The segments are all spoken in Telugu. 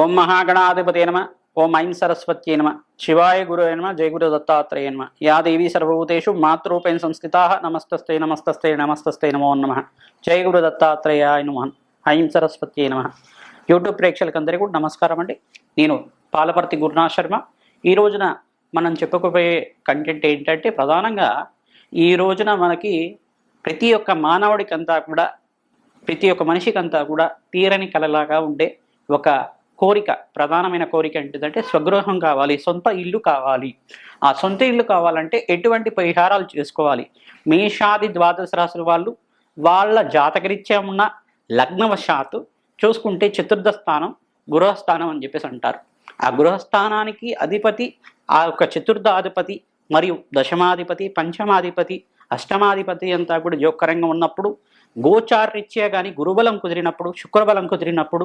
ఓం మహాగణాధిపతే నమ. ఓం ఐం సరస్వత్యే నమ. శివాయ గురువే నమ జయ గురు దత్తాత్రేయ నమ. యా దేవీ సర్వభూతేషు మాతృపేణ సంస్థితా నమస్తస్తే నమస్తస్తే నమస్తస్తే నమో నమ. జయ గురు దత్తాత్రేయాయ నమ. ఐం సరస్వత్యే నమ. యూట్యూబ్ ప్రేక్షకులందరికీ కూడా నమస్కారం అండి. నేను పాలపర్తి గురునాథ్ శర్మ. ఈ రోజున మనం చెప్పుకోబోయే కంటెంట్ ఏంటంటే ప్రధానంగా ఈ రోజున మనకి ప్రతి ఒక్క మానవుడికంతా కూడా ప్రతి ఒక్క మనిషికంతా కూడా తీరని కలలాగా ఉండే ఒక కోరిక ప్రధానమైన కోరిక ఏంటిదంటే స్వగృహం కావాలి సొంత ఇల్లు కావాలి. ఆ సొంత ఇల్లు కావాలంటే ఎటువంటి పరిహారాలు చేసుకోవాలి? మేషాది ద్వాదశ రాశుల వాళ్ళు వాళ్ళ జాతకరీత్యా ఉన్న లగ్నవశాత్తు చూసుకుంటే చతుర్థ స్థానం గృహస్థానం అని చెప్పేసి అంటారు. ఆ గృహస్థానానికి అధిపతి ఆ యొక్క చతుర్థాధిపతి మరియు దశమాధిపతి పంచమాధిపతి అష్టమాధిపతి అంతా కూడా జోకరంగా ఉన్నప్పుడు గోచారరీత్యా కానీ గురుబలం కుదిరినప్పుడు శుక్రబలం కుదిరినప్పుడు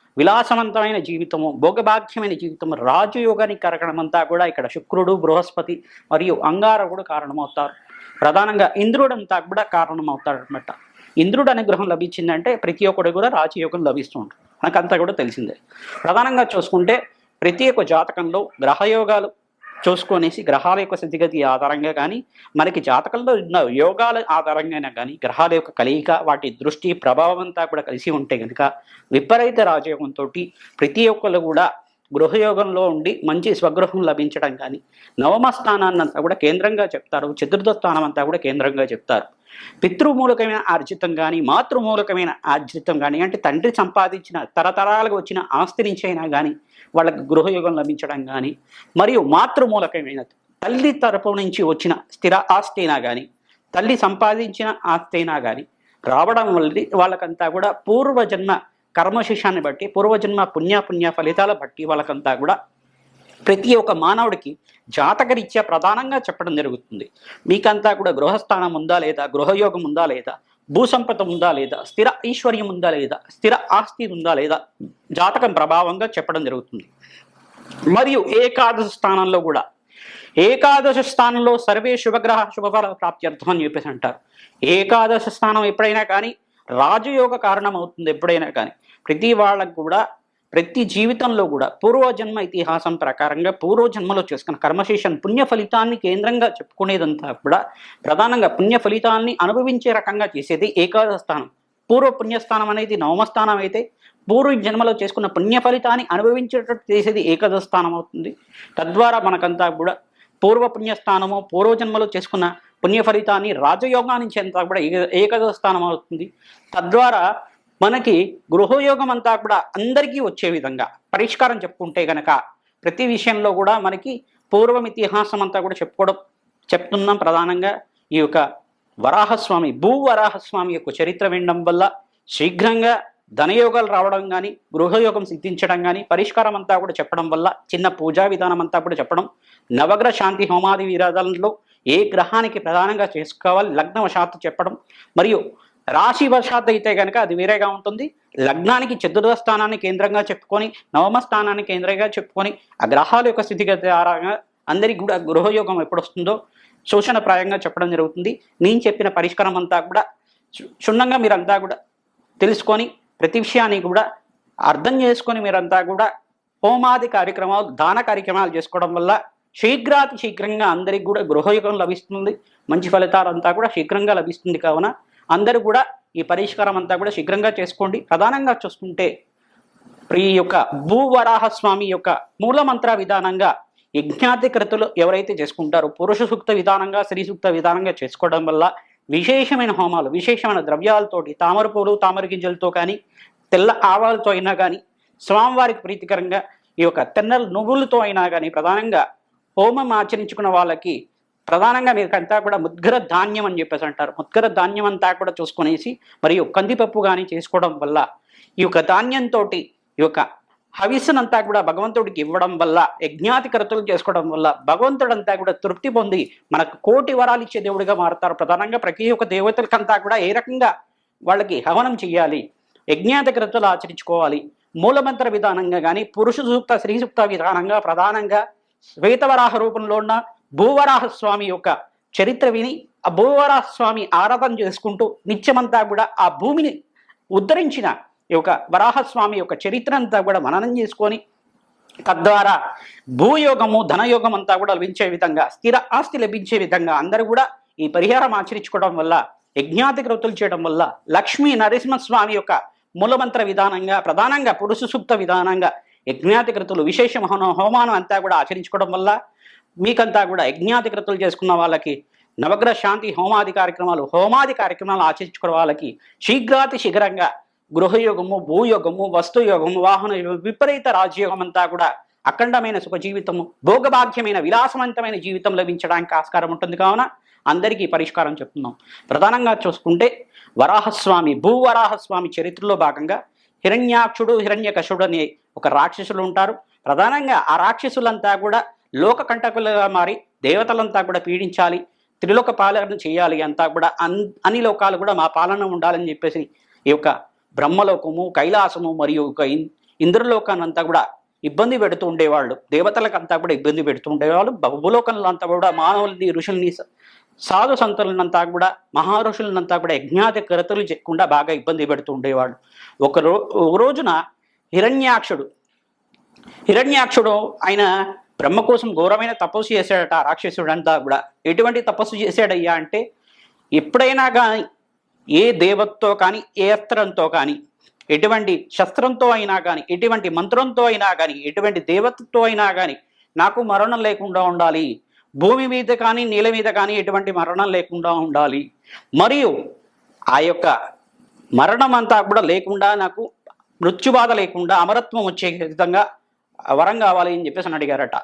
విలాసవంతమైన జీవితము భోగభాగ్యమైన జీవితము రాజయోగానికి కరగడమంతా కూడా ఇక్కడ శుక్రుడు బృహస్పతి మరియు అంగారకుడు కారణమవుతారు. ప్రధానంగా ఇంద్రుడంతా కూడా కారణమవుతాడు అనమాట ఇంద్రుడు అనుగ్రహం లభించిందంటే ప్రతి ఒక్కడు కూడా రాజయోగం లభిస్తూ ఉంటుంది మనకంతా కూడా తెలిసిందే. ప్రధానంగా చూసుకుంటే ప్రతి ఒక్క జాతకంలో గ్రహయోగాలు చూసుకొనేసి గ్రహాల యొక్క స్థితిగతి ఆధారంగా కానీ మనకి జాతకంలో ఉన్న యోగాల ఆధారంగా కానీ గ్రహాల యొక్క కలయిక వాటి దృష్టి ప్రభావం అంతా కూడా కలిసి ఉంటే కనుక విపరీత రాజయోగంతో ప్రతి ఒక్కరు కూడా గృహయోగంలో ఉండి మంచి స్వగృహం లభించడం కానీ నవమ స్థానాన్ని అంతా కూడా కేంద్రంగా చెప్తారు చతుర్థ స్థానం అంతా కూడా కేంద్రంగా చెప్తారు. పితృమూలకమైన ఆర్జితం కానీ మాతృమూలకమైన ఆర్జితం కానీ అంటే తండ్రి సంపాదించిన తరతరాలుగా వచ్చిన ఆస్తి నుంచి అయినా కానీ వాళ్ళకి గృహయోగం లభించడం కానీ మరియు మాతృమూలకమైన తల్లి తరపు నుంచి వచ్చిన స్థిర ఆస్తి అయినా కానీ తల్లి సంపాదించిన ఆస్తి అయినా కానీ రావడం వల్ల వాళ్ళకంతా కూడా పూర్వజన్మ కర్మశిషాన్ని బట్టి పూర్వజన్మ పుణ్యపుణ్య ఫలితాల బట్టి వాళ్ళకంతా కూడా ప్రతి ఒక్క మానవుడికి జాతకరీత్యా ప్రధానంగా చెప్పడం జరుగుతుంది. మీకంతా కూడా గృహస్థానం ఉందా లేదా గృహయోగం ఉందా లేదా భూసంపద ఉందా లేదా? స్థిర ఐశ్వర్యం ఉందా లేదా? స్థిర ఆస్తి ఉందా లేదా? జాతకం ప్రభావంగా చెప్పడం జరుగుతుంది. మరియు ఏకాదశ స్థానంలో కూడా. ఏకాదశ స్థానంలో సర్వే శుభగ్రహ శుభఫల ప్రాప్త్యర్థం అని చెప్పేసి అంటారు. ఏకాదశ స్థానం ఎప్పుడైనా కానీ రాజయోగ కారణం అవుతుంది ఎప్పుడైనా కానీ. ప్రతి వాళ్ళకు కూడా ప్రతి జీవితంలో కూడా పూర్వజన్మ ఇతిహాసం ప్రకారంగా పూర్వజన్మలో చేసుకున్న కర్మశేషన్ పుణ్య ఫలితాన్ని కేంద్రంగా చెప్పుకునేదంతా కూడా ప్రధానంగా పుణ్య ఫలితాన్ని అనుభవించే రకంగా చేసేది ఏకాదశ స్థానం పూర్వ పుణ్యస్థానం అనేది నవమస్థానం అయితే పూర్వ జన్మలో చేసుకున్న పుణ్య ఫలితాన్ని అనుభవించేటట్టు చేసేది ఏకాదశ స్థానం అవుతుంది. తద్వారా మనకంతా కూడా పూర్వ పుణ్యస్థానము పూర్వజన్మలో చేసుకున్న పుణ్య ఫలితాన్ని రాజయోగానికి అంతా కూడా ఏకాదశ స్థానం అవుతుంది. తద్వారా మనకి గృహయోగం అంతా కూడా అందరికీ వచ్చే విధంగా పరిష్కారం చెప్పుకుంటే గనక ప్రతి విషయంలో కూడా మనకి పూర్వం ఇతిహాసం అంతా కూడా చెప్పుకోవడం చెప్తున్నాం ప్రధానంగా ఈ యొక్క వరాహస్వామి భూ వరాహస్వామి యొక్క చరిత్ర వినడం వల్ల శీఘ్రంగా ధనయోగాలు రావడం కానీ గృహయోగం సిద్ధించడం కానీ పరిష్కారం అంతా కూడా చెప్పడం వల్ల చిన్న పూజా విధానం అంతా కూడా చెప్పడం నవగ్రహ శాంతి హోమాది విరాధాలలో ఏ గ్రహానికి ప్రధానంగా చేసుకోవాలి లగ్నవశాత్తు చెప్పడం మరియు రాశి వశాత్తు అయితే కనుక అది వేరేగా ఉంటుంది. లగ్నానికి చతుర్థ స్థానాన్ని కేంద్రంగా చెప్పుకొని నవమ స్థానాన్ని కేంద్రంగా చెప్పుకొని ఆ గ్రహాల యొక్క స్థితిగతి ఆధారంగా అందరికీ కూడా గృహయోగం ఎప్పుడు వస్తుందో శోషణప్రాయంగా చెప్పడం జరుగుతుంది. నేను చెప్పిన పరిష్కారం అంతా కూడా క్షుణ్ణంగా మీరంతా కూడా తెలుసుకొని ప్రతి విషయాన్ని కూడా అర్థం చేసుకొని మీరంతా కూడా హోమాది కార్యక్రమాలు దాన కార్యక్రమాలు చేసుకోవడం వల్ల శీఘ్రాతి శీఘ్రంగా అందరికి కూడా గృహయుగం లభిస్తుంది. మంచి ఫలితాలంతా కూడా శీఘ్రంగా లభిస్తుంది కావున అందరూ కూడా ఈ పరిష్కారం అంతా కూడా శీఘ్రంగా చేసుకోండి. ప్రధానంగా చూసుకుంటే ఈ యొక్క భూవరాహ స్వామి యొక్క మూలమంత్ర విధానంగా యజ్ఞాధికృతులు ఎవరైతే చేసుకుంటారో పురుష సూక్త విధానంగా స్త్రీ సూక్త విధానంగా చేసుకోవడం వల్ల విశేషమైన హోమాలు విశేషమైన ద్రవ్యాలతోటి తామర పూలు తామర గింజలతో కానీ తెల్ల ఆవాలతో అయినా కానీ స్వామివారికి ప్రీతికరంగా ఈ యొక్క తెన్నల నువ్వులతో అయినా కానీ ప్రధానంగా హోమం ఆచరించుకున్న వాళ్ళకి ప్రధానంగా మీకంతా కూడా ముద్గర ధాన్యం అని చెప్పేసి అంటారు. ముద్గర ధాన్యం అంతా కూడా చూసుకునేసి మరియు కందిపప్పు కానీ చేసుకోవడం వల్ల ఈ యొక్క ధాన్యంతో ఈ యొక్క హవిస్సునంతా కూడా భగవంతుడికి ఇవ్వడం వల్ల యజ్ఞాతికరతులు చేసుకోవడం వల్ల భగవంతుడంతా కూడా తృప్తి పొంది మనకు కోటి వరాలు ఇచ్చే దేవుడిగా మారుతారు. ప్రధానంగా ప్రతి ఒక్క దేవతలకంతా కూడా ఏ రకంగా వాళ్ళకి హవనం చేయాలి యజ్ఞాతికరతులు ఆచరించుకోవాలి. మూలమంత్ర విధానంగా కానీ పురుష సూక్త స్త్రీ సూక్త విధానంగా ప్రధానంగా శ్వేతవరాహ రూపంలో ఉన్న భూవరాహ స్వామి యొక్క చరిత్ర విని ఆ భూవరాహ స్వామి ఆరాధన చేసుకుంటూ నిత్యమంతా కూడా ఆ భూమిని ఉద్ధరించిన ఈ యొక్క వరాహస్వామి యొక్క చరిత్ర అంతా కూడా మననం చేసుకొని తద్వారా భూయోగము ధనయోగం అంతా కూడా లభించే విధంగా స్థిర ఆస్తి లభించే విధంగా అందరూ కూడా ఈ పరిహారం ఆచరించుకోవడం వల్ల యజ్ఞాతి కృతులు చేయడం వల్ల లక్ష్మీ నరసింహస్వామి యొక్క మూలమంత్ర విధానంగా ప్రధానంగా పురుష సూక్త విధానంగా యజ్ఞాతి కృతులు విశేష హోమ- హోమానం అంతా కూడా ఆచరించుకోవడం వల్ల మీకంతా కూడా యజ్ఞాధికృతులు చేసుకున్న వాళ్ళకి నవగ్రహ శాంతి హోమాది కార్యక్రమాలు హోమాది కార్యక్రమాలు ఆచరించుకున్న వాళ్ళకి శీఘ్రాతి శీఘ్రంగా గృహయోగము భూయోగము వస్తుయోగము వాహన విపరీత రాజయోగం అంతా కూడా అఖండమైన సుఖ జీవితము భోగభాగ్యమైన విలాసవంతమైన జీవితం లభించడానికి ఆస్కారం ఉంటుంది. కావున అందరికీ పరిష్కారం చెప్తున్నాం. ప్రధానంగా చూసుకుంటే వరాహస్వామి భూవరాహస్వామి చరిత్రలో భాగంగా హిరణ్యాక్షుడు హిరణ్యకశుడు అనే ఒక రాక్షసులు ఉంటారు. ప్రధానంగా ఆ రాక్షసులంతా కూడా లోక కంటకులుగా మారి దేవతలంతా కూడా పీడించాలి త్రిలోక పాలన చేయాలి అంతా కూడా అన్ అన్ని లోకాలు కూడా మా పాలన ఉండాలని చెప్పేసి ఈ యొక్క బ్రహ్మలోకము కైలాసము మరియు ఒక ఇన్ కూడా ఇబ్బంది పెడుతూ ఉండేవాళ్ళు. దేవతలకంతా కూడా ఇబ్బంది పెడుతూ ఉండేవాళ్ళు. భూలోకంలో అంతా కూడా మానవుల్ని ఋషుల్ని సాధు సంతులనంతా కూడా మహారుషులనంతా కూడా యజ్ఞాతి కరతలు చెక్కకుండా బాగా ఇబ్బంది పెడుతూ ఉండేవాళ్ళు. ఒక రో ఒక రోజున హిరణ్యాక్షుడు హిరణ్యాక్షుడు ఆయన బ్రహ్మ కోసం ఘోరమైన తపస్సు చేశాడట రాక్షసుడు అంతా కూడా. ఎటువంటి తపస్సు చేశాడయ్యా అంటే ఎప్పుడైనా కానీ ఏ దేవతతో కానీ ఏ అస్త్రంతో కానీ ఎటువంటి శస్త్రంతో అయినా కానీ ఎటువంటి మంత్రంతో అయినా కానీ ఎటువంటి దేవతతో అయినా కానీ నాకు మరణం లేకుండా ఉండాలి. భూమి మీద కానీ నీళ్ళ మీద కానీ ఎటువంటి మరణం లేకుండా ఉండాలి. మరియు ఆ యొక్క మరణం అంతా కూడా లేకుండా నాకు మృత్యుబాధ లేకుండా అమరత్వం వచ్చే విధంగా వరం కావాలి అని చెప్పేసి అని అడిగారట.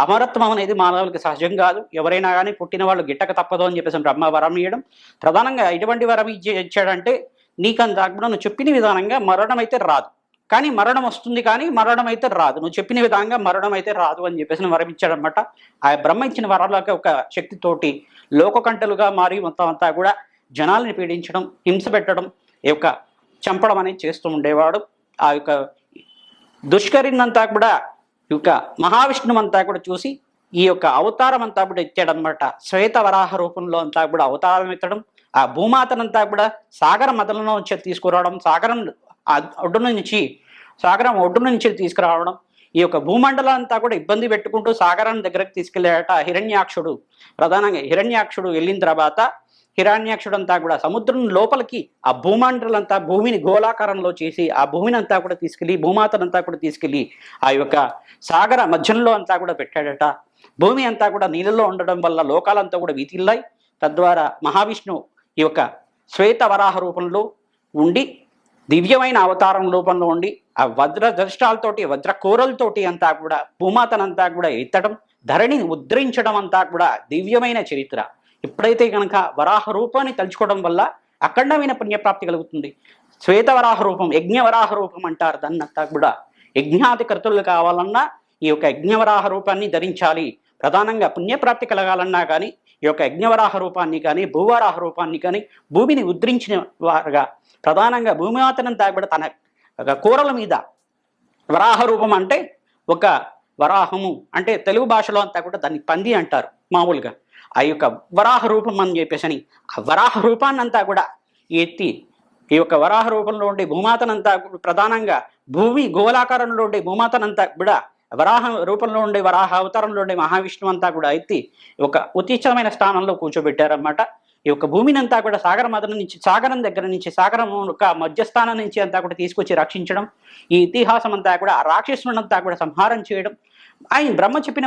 అమరత్వం అనేది మానవులకి సహజం కాదు. ఎవరైనా కానీ పుట్టిన వాళ్ళు గిట్టక తప్పదు అని చెప్పేసి బ్రహ్మ వరం ఇవ్వడం ప్రధానంగా ఎటువంటి వరం ఇచ్చే ఇచ్చాడంటే నీకంతా కూడా నువ్వు చెప్పిన విధానంగా మరణం అయితే రాదు. కానీ మరణం వస్తుంది కానీ మరణం అయితే రాదు. నువ్వు చెప్పిన విధంగా మరణం అయితే రాదు అని చెప్పేసి వరం ఇచ్చాడనమాట ఆ బ్రహ్మ ఇచ్చిన వరాలకి ఒక శక్తితోటి లోకకంటలుగా మారి మొత్తం అంతా కూడా జనాల్ని పీడించడం హింస పెట్టడం ఈ యొక్క చంపడం అనేది చేస్తూ ఉండేవాడు. ఆ యొక్క దుష్కరినంతా కూడా ఈ యొక్క మహావిష్ణువు అంతా కూడా చూసి ఈ యొక్క అవతారం అంతా కూడా ఎత్తాడనమాట శ్వేత వరాహ రూపంలో అంతా కూడా అవతారం ఎత్తడం ఆ భూమాతనంతా కూడా సాగర మదలలో నుంచి తీసుకురావడం సాగరం ఒడ్డు నుంచి సాగరం ఒడ్డు నుంచి తీసుకురావడం ఈ యొక్క భూమండలం అంతా కూడా ఇబ్బంది పెట్టుకుంటూ సాగరం దగ్గరకు తీసుకెళ్ళాడట హిరణ్యాక్షుడు. ప్రధానంగా హిరణ్యాక్షుడు వెళ్ళిన తర్వాత హిరాణ్యాక్షుడంతా కూడా సముద్రం లోపలికి ఆ భూమండలంతా భూమిని గోళాకారంలో చేసి ఆ భూమిని అంతా కూడా తీసుకెళ్ళి భూమాతనంతా కూడా తీసుకెళ్ళి ఆ యొక్క సాగర మధ్యంలో అంతా కూడా పెట్టాడట. భూమి అంతా కూడా నీళ్ళలో ఉండడం వల్ల లోకాలంతా కూడా వీతిల్లాయి. తద్వారా మహావిష్ణువు ఈ యొక్క శ్వేత వరాహ రూపంలో ఉండి దివ్యమైన అవతారం రూపంలో ఉండి ఆ వజ్ర దృష్టాలతోటి వజ్ర కూరలతోటి అంతా కూడా భూమాతనంతా కూడా ఎత్తడం ధరణిని ఉద్ధరించడం అంతా కూడా దివ్యమైన చరిత్ర. ఎప్పుడైతే కనుక వరాహ రూపాన్ని తలుచుకోవడం వల్ల అఖండమైన పుణ్యప్రాప్తి కలుగుతుంది. శ్వేత వరాహ రూపం యజ్ఞ వరాహ రూపం అంటారు. దాన్నంతా కూడా యజ్ఞాది కర్తలు కావాలన్నా ఈ యొక్క యజ్ఞవరాహ రూపాన్ని ధరించాలి. ప్రధానంగా పుణ్యప్రాప్తి కలగాలన్నా కానీ ఈ యొక్క యజ్ఞవరాహ రూపాన్ని కానీ భూవరాహ రూపాన్ని కానీ భూమిని ఉద్ధరించిన వారుగా ప్రధానంగా భూమిమాతనంతా కూడా తన కూరల మీద వరాహ రూపం అంటే ఒక వరాహము అంటే తెలుగు భాషలో అంతా కూడా దాన్ని పంది అంటారు మామూలుగా. ఆ యొక్క వరాహ రూపం అని చెప్పేసి అని ఆ వరాహ రూపాన్ని అంతా కూడా ఎత్తి ఈ యొక్క వరాహ రూపంలో ఉండే భూమాతనంతా కూడా ప్రధానంగా భూమి గోళాకారంలో ఉండే భూమాతనంతా కూడా వరాహ రూపంలో ఉండే వరాహ అవతారంలో ఉండే మహావిష్ణువు అంతా కూడా ఎత్తి ఒక ఉత్తిష్టమైన స్థానంలో కూర్చోబెట్టారన్నమాట. ఈ యొక్క భూమిని అంతా కూడా సాగర మదన నుంచి సాగరం దగ్గర నుంచి సాగరం యొక్క మధ్యస్థానం నుంచి అంతా కూడా తీసుకొచ్చి రక్షించడం ఈ ఇతిహాసం అంతా కూడా రాక్షసునంతా కూడా సంహారం చేయడం ఆయన బ్రహ్మ చెప్పిన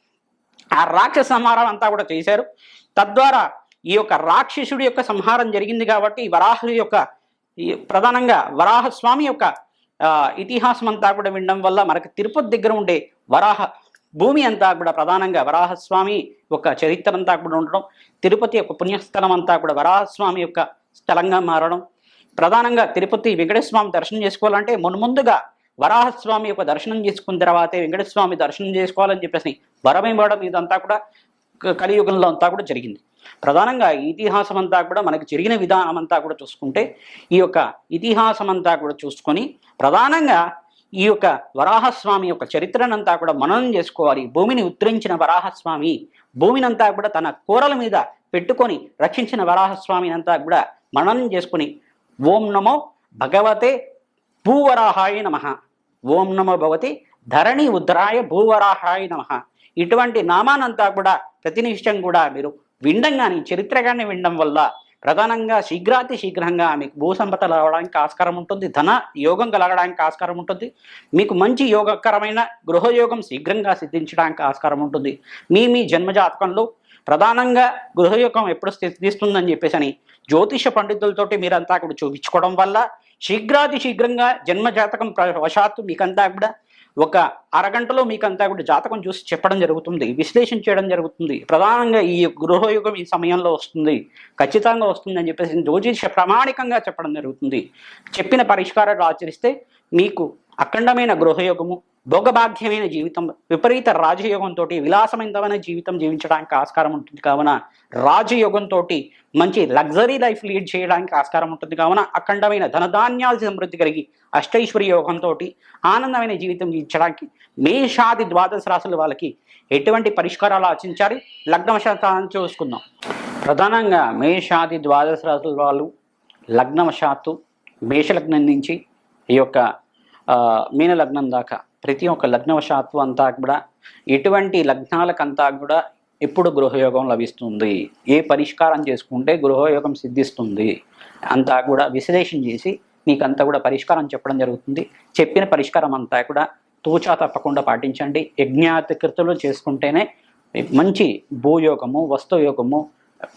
ఆ రాక్షస సంహారం అంతా కూడా చేశారు. తద్వారా ఈ యొక్క రాక్షసుడి యొక్క సంహారం జరిగింది కాబట్టి వరాహుడి యొక్క ఈ ప్రధానంగా వరాహస్వామి యొక్క ఇతిహాసం అంతా కూడా వినడం వల్ల మనకు తిరుపతి దగ్గర ఉండే వరాహ భూమి అంతా కూడా ప్రధానంగా వరాహస్వామి యొక్క చరిత్ర అంతా కూడా ఉండడం తిరుపతి యొక్క పుణ్యస్థలం అంతా కూడా వరాహస్వామి యొక్క స్థలంగా మారడం. ప్రధానంగా తిరుపతి వెంకటేశ్వర దర్శనం చేసుకోవాలంటే మున్ముందుగా వరాహస్వామి యొక్క దర్శనం చేసుకున్న తర్వాతే వెంకటస్వామి దర్శనం చేసుకోవాలని చెప్పేసి వరం ఇవ్వడం ఇదంతా కూడా కలియుగంలో అంతా కూడా జరిగింది. ప్రధానంగా ఇతిహాసం అంతా కూడా మనకు జరిగిన విధానం అంతా కూడా చూసుకుంటే ఈ యొక్క ఇతిహాసం అంతా కూడా చూసుకొని ప్రధానంగా ఈ యొక్క వరాహస్వామి యొక్క చరిత్రనంతా కూడా మననం చేసుకోవాలి. భూమిని ఉత్తరించిన వరాహస్వామి భూమినంతా కూడా తన కూరల మీద పెట్టుకొని రక్షించిన వరాహస్వామిని అంతా కూడా మననం చేసుకుని ఓం నమో భగవతే భూవరాహాయ నమ. ఓం నమో భగవతి ధరణి ఉద్రాయ భూవరాహాయ నమ. ఇటువంటి నామానంతా కూడా ప్రతినిష్టం కూడా మీరు వినడం కానీ చరిత్ర కానీ వినడం వల్ల ప్రధానంగా శీఘ్రాతి శీఘ్రంగా మీకు భూసంపద రావడానికి ఆస్కారం ఉంటుంది. ధన యోగం కలగడానికి ఆస్కారం ఉంటుంది. మీకు మంచి యోగకరమైన గృహయోగం శీఘ్రంగా సిద్ధించడానికి ఆస్కారం ఉంటుంది. మీ మీ జన్మజాతకంలో ప్రధానంగా గృహయోగం ఎప్పుడు స్థితిస్తుందని చెప్పేసి అని జ్యోతిష పండితులతోటి మీరంతా కూడా చూపించుకోవడం వల్ల శీఘ్రాతి శీఘ్రంగా జన్మ జాతకం వశాత్తు మీకంతా కూడా ఒక అరగంటలో మీకంతా కూడా జాతకం చూసి చెప్పడం జరుగుతుంది విశ్లేషణ చేయడం జరుగుతుంది. ప్రధానంగా ఈ గృహయుగం ఈ సమయంలో వస్తుంది ఖచ్చితంగా వస్తుంది అని చెప్పేసి జ్యోతిష ప్రామాణికంగా చెప్పడం జరుగుతుంది. చెప్పిన పరిష్కారాలు ఆచరిస్తే మీకు అఖండమైన గృహయోగము భోగభాగ్యమైన జీవితం విపరీత రాజయోగంతో విలాసమైనమైన జీవితం జీవించడానికి ఆస్కారం ఉంటుంది. కావున రాజయోగంతో మంచి లగ్జరీ లైఫ్ లీడ్ చేయడానికి ఆస్కారం ఉంటుంది. కావున అఖండమైన ధనధాన్యాల సమృద్ధి కలిగి అష్టైశ్వర్య యోగంతో ఆనందమైన జీవితం జీవించడానికి మేషాది ద్వాదశ రాశుల వాళ్ళకి ఎటువంటి పరిష్కారాలు ఆచించాలి లగ్నవశాతాన్ని చూసుకుందాం. ప్రధానంగా మేషాది ద్వాదశ రాశుల వాళ్ళు లగ్నవశాత్తు మేషలగ్నం నుంచి ఈ యొక్క మీన లగ్నం దాకా. ప్రతి ఒక్క లగ్నవశాత్తు అంతా కూడా ఎటువంటి లగ్నాలకంతా కూడా ఎప్పుడు గృహయోగం లభిస్తుంది? ఏ పరిష్కారం చేసుకుంటే గృహయోగం సిద్ధిస్తుంది? అంతా కూడా విశ్లేషణ చేసి మీకంతా కూడా పరిష్కారం చెప్పడం జరుగుతుంది. చెప్పిన పరిష్కారం అంతా కూడా తూచా తప్పకుండా పాటించండి. యజ్ఞాతికృతులు చేసుకుంటేనే మంచి భూయోగము వస్తుయోగము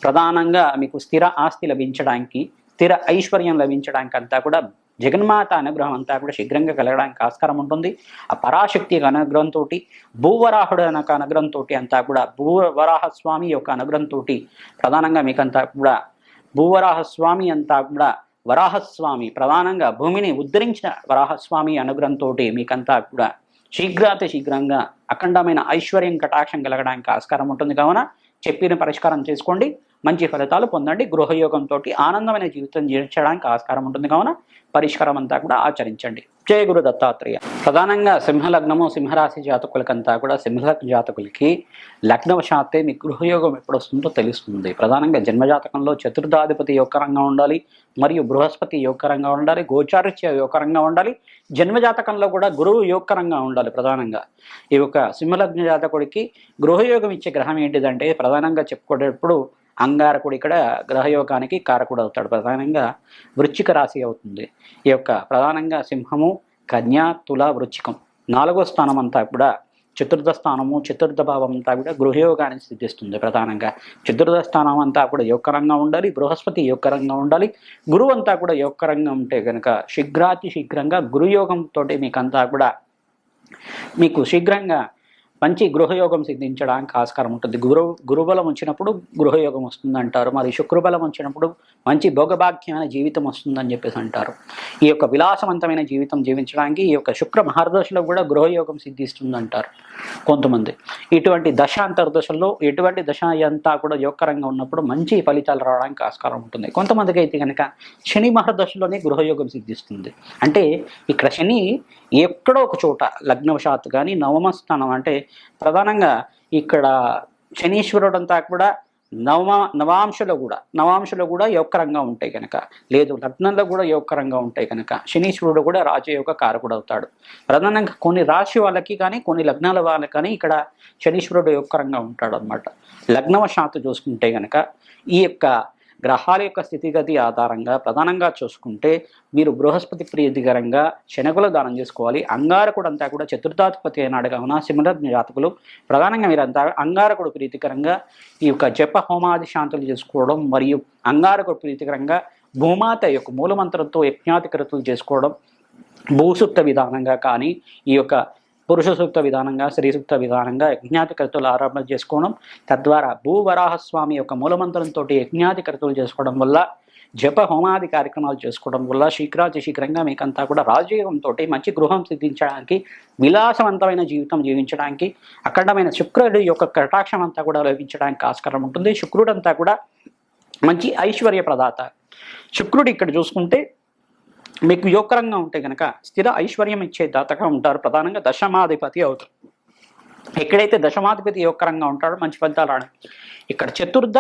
ప్రధానంగా మీకు స్థిర ఆస్తి లభించడానికి స్థిర ఐశ్వర్యం లభించడానికి అంతా కూడా జగన్మాత అనుగ్రహం అంతా కూడా శీఘ్రంగా కలగడానికి ఆస్కారం ఉంటుంది. ఆ పరాశక్తి యొక్క అనుగ్రహంతో భూవరాహుడు అనక అనుగ్రహంతో అంతా కూడా భూవరాహ స్వామి యొక్క అనుగ్రహంతో ప్రధానంగా మీకంతా కూడా భూవరాహ స్వామి అంతా కూడా వరాహస్వామి ప్రధానంగా భూమిని ఉద్ధరించిన వరాహస్వామి అనుగ్రహంతో మీకంతా కూడా శీఘ్రాతి శీఘ్రంగా అఖండమైన ఐశ్వర్యం కటాక్షం కలగడానికి ఆస్కారం ఉంటుంది. కావున చెప్పిన పరిష్కారం చేసుకోండి. మంచి ఫలితాలు పొందండి. గృహయోగంతో ఆనందమైన జీవితం జీవించడానికి ఆస్కారం ఉంటుంది. కావున పరిష్కారం అంతా కూడా ఆచరించండి. జయ గురు దత్తాత్రేయ. ప్రధానంగా సింహలగ్నము సింహరాశి జాతకులకంతా కూడా సింహలగ్న జాతకులకి లగ్నవశాత్తే మీ గృహయోగం ఎప్పుడు వస్తుందో తెలుస్తుంది. ప్రధానంగా జన్మజాతకంలో చతుర్థాధిపతి యోగకరంగా ఉండాలి. మరియు బృహస్పతి యోగకరంగా ఉండాలి. గోచారిత్య యోగకరంగా ఉండాలి. జన్మజాతకంలో కూడా గురువు యోగకరంగా ఉండాలి ప్రధానంగా. ఈ యొక్క సింహలగ్న జాతకుడికి గృహయోగం ఇచ్చే గ్రహం ఏంటిదంటే ప్రధానంగా చెప్పుకునేటప్పుడు అంగారకుడు ఇక్కడ గ్రహయోగానికి కారకుడు అవుతాడు. ప్రధానంగా వృచ్చిక రాశి అవుతుంది. ఈ యొక్క ప్రధానంగా సింహము కన్య తుల వృచ్చికం. నాలుగో స్థానం అంతా కూడా చతుర్థ స్థానము చతుర్థ భావం అంతా కూడా గృహయోగాన్ని సిద్ధిస్తుంది ప్రధానంగా. చతుర్థ స్థానం అంతా కూడా యోగకరంగా ఉండాలి బృహస్పతి యోగకరంగా ఉండాలి. గురువు అంతా కూడా యోగకరంగా ఉంటే కనుక శీఘ్రాతి శీఘ్రంగా గురుయోగంతో మీకంతా కూడా మీకు శీఘ్రంగా మంచి గృహయోగం సిద్ధించడానికి ఆస్కారం ఉంటుంది. గురు గురుబలం వచ్చినప్పుడు గృహయోగం వస్తుంది అంటారు మరి శుక్రబలం వచ్చినప్పుడు మంచి భోగభాగ్యమైన జీవితం వస్తుందని చెప్పేసి అంటారు. ఈ యొక్క విలాసవంతమైన జీవితం జీవించడానికి ఈ యొక్క శుక్ర మహర్దశలో కూడా గృహయోగం సిద్ధిస్తుంది అంటారు కొంతమంది. ఇటువంటి దశాంతర్దశల్లో ఎటువంటి దశ అంతా కూడా యోగకరంగా ఉన్నప్పుడు మంచి ఫలితాలు రావడానికి ఆస్కారం ఉంటుంది. కొంతమందికి అయితే కనుక శని మహర్దశలోనే గృహయోగం సిద్ధిస్తుంది. అంటే ఇక్కడ శని ఎక్కడో ఒక చోట లగ్నవశాత్తు కానీ నవమ స్థానం అంటే ప్రధానంగా ఇక్కడ శనీశ్వరుడు అంతా కూడా నవ నవాంశలో కూడా నవాంశలో కూడా యోగకరంగా ఉంటాయి కనుక. లేదు లగ్నంలో కూడా యోగకరంగా ఉంటాయి కనుక. శనీశ్వరుడు కూడా రాజయోగ కారకుడు అవుతాడు. ప్రధానంగా కొన్ని రాశి వాళ్ళకి కానీ కొన్ని లగ్నాల వాళ్ళకి కానీ ఇక్కడ శనీశ్వరుడు యోగకరంగా ఉంటాడు అనమాట లగ్నవశాత్తు చూసుకుంటే కనుక ఈ యొక్క గ్రహాల యొక్క స్థితిగతి ఆధారంగా ప్రధానంగా చూసుకుంటే మీరు బృహస్పతి ప్రీతికరంగా శనగుల దానం చేసుకోవాలి. అంగారకుడు అంతా కూడా చతుర్థాధిపతి అయినాడు కావున సిమల జాతకులు. ప్రధానంగా మీరంతా అంగారకుడు ప్రీతికరంగా ఈ యొక్క జప హోమాది శాంతులు చేసుకోవడం మరియు అంగారకుడు ప్రీతికరంగా భూమాత యొక్క మూలమంత్రంతో యజ్ఞాధికృతులు చేసుకోవడం భూసుప్త విధానంగా కానీ ఈ యొక్క పురుష సూక్త విధానంగా స్త్రీ సూక్త విధానంగా యజ్ఞాధికృతులు ఆరంభం చేసుకోవడం తద్వారా భూవరాహస్వామి యొక్క మూలమంత్రంతో యజ్ఞాధికృతులు చేసుకోవడం వల్ల జప హోమాది కార్యక్రమాలు చేసుకోవడం వల్ల శీఘ్రాతి శీఘ్రంగా మీకంతా కూడా రాజయోగంతో మంచి గృహం సిద్ధించడానికి విలాసవంతమైన జీవితం జీవించడానికి అఖండమైన శుక్రుడి యొక్క కటాక్షం అంతా కూడా లభించడానికి ఆస్కారం ఉంటుంది. శుక్రుడంతా కూడా మంచి ఐశ్వర్య ప్రదాత శుక్రుడు ఇక్కడ చూసుకుంటే మీకు యోగకరంగా ఉంటే కనుక స్థిర ఐశ్వర్యం ఇచ్చే దాతగా ఉంటారు. ప్రధానంగా దశమాధిపతి అవుతారు. ఎక్కడైతే దశమాధిపతి యోగకరంగా ఉంటాడో మంచి ఫలితాలు రావడం. ఇక్కడ చతుర్థ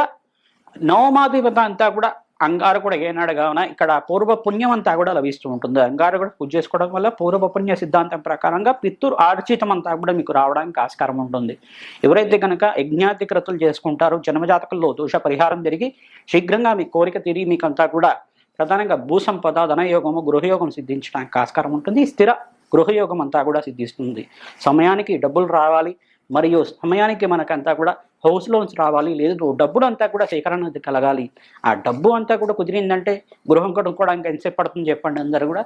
నవమాధిపతి అంతా కూడా అంగారు కూడా ఏనాడు కావున ఇక్కడ పూర్వ పుణ్యం అంతా కూడా లభిస్తూ ఉంటుంది. అంగారు కూడా పూజ చేసుకోవడం వల్ల పూర్వ పుణ్య సిద్ధాంతం ప్రకారంగా పిత్తూరు ఆర్చితం అంతా కూడా మీకు రావడానికి ఆస్కారం ఉంటుంది. ఎవరైతే కనుక యజ్ఞాధికృతులు చేసుకుంటారో జన్మజాతకుల్లో దోష పరిహారం జరిగి శీఘ్రంగా మీ కోరిక తిరిగి మీకంతా కూడా ప్రధానంగా భూసంపద ధనయోగము గృహయోగం సిద్ధించడానికి ఆస్కారం ఉంటుంది. స్థిర గృహయోగం అంతా కూడా సిద్ధిస్తుంది. సమయానికి డబ్బులు రావాలి. మరియు సమయానికి మనకంతా కూడా హౌస్ లోన్స్ రావాలి. లేదు డబ్బులు అంతా కూడా సేకరణ కలగాలి. ఆ డబ్బు అంతా కూడా కుదిరిందంటే గృహం కొనుక్కోవడానికి ఎంతసేపు పడుతుంది చెప్పండి అందరు కూడా.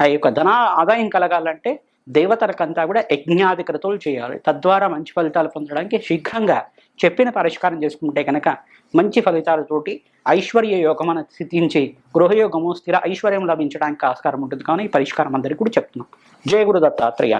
ఆ యొక్క ధన ఆదాయం కలగాలంటే దేవతలకంతా కూడా యజ్ఞాధికృతులు చేయాలి. తద్వారా మంచి ఫలితాలు పొందడానికి శీఘ్రంగా చెప్పిన పరిష్కారం చేసుకుంటే కనుక మంచి ఫలితాలతోటి ఐశ్వర్య యోగం అని స్థితించి గృహయోగము స్థిర ఐశ్వర్యం లభించడానికి ఆస్కారం ఉంటుంది. కానీ ఈ పరిష్కారం అందరికీ కూడా చెప్తున్నాం. జయ గురు దత్తాత్రేయ